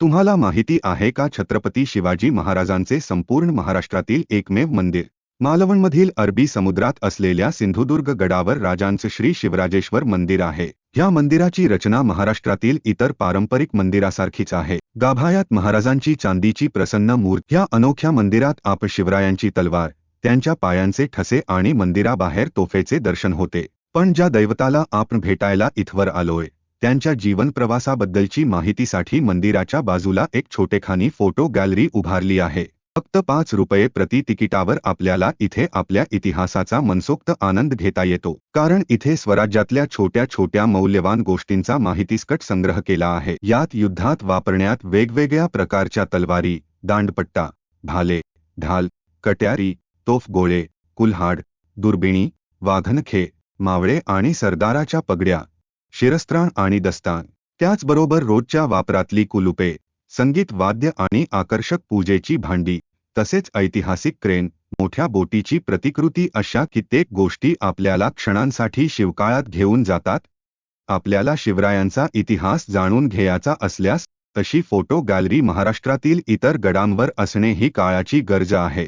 तुम्हाला माहिती आहे का छत्रपती शिवाजी महाराजांचे संपूर्ण महाराष्ट्रातील एकमेव मंदिर? मालवणमधील अरबी समुद्रात असलेल्या सिंधुदुर्ग गडावर राजांचं श्री शिवराजेश्वर मंदिर आहे. या मंदिराची रचना महाराष्ट्रातील इतर पारंपरिक मंदिरासारखीच आहे. गाभायात महाराजांची चांदीची प्रसन्न मूर्त या अनोख्या मंदिरात आप शिवरायांची तलवार त्यांच्या पायांचे ठसे आणि मंदिराबाहेर तोफेचे दर्शन होते. पण ज्या दैवताला आपण भेटायला इथवर आलोय त्यांच्या जीवन प्रवासाबद्दलची माहितीसाठी मंदिराच्या बाजूला एक छोटेखानी फोटो गॅलरी उभारली आहे. फक्त पाच रुपये प्रति तिकिटावर आपल्याला इथे आपल्या इतिहासाचा मनसोक्त आनंद घेता येतो. कारण इथे स्वराज्यातल्या छोट्या छोट्या मौल्यवान गोष्टींचा माहितीस्कट संग्रह केला आहे. यात युद्धात वापरण्यात वेगवेगळ्या प्रकारच्या तलवारी दांडपट्टा भाले ढाल कट्यारी तोफगोळे कुल्हाड दुर्बिणी वाघनखे मावळे आणि सरदाराच्या पगड्या शिरस्त्राण आणि दस्तान. त्याचबरोबर रोजच्या वापरातली कुलुपे संगीत वाद्य आणि आकर्षक पूजेची भांडी तसेच ऐतिहासिक क्रेन मोठ्या बोटीची प्रतिकृती अशा कित्येक गोष्टी आपल्याला क्षणांसाठी शिवकाळात घेऊन जातात. आपल्याला शिवरायांचा इतिहास जाणून घ्यायचा असल्यास तशी फोटो गॅलरी महाराष्ट्रातील इतर गडांवर असणे ही काळाची गरज आहे.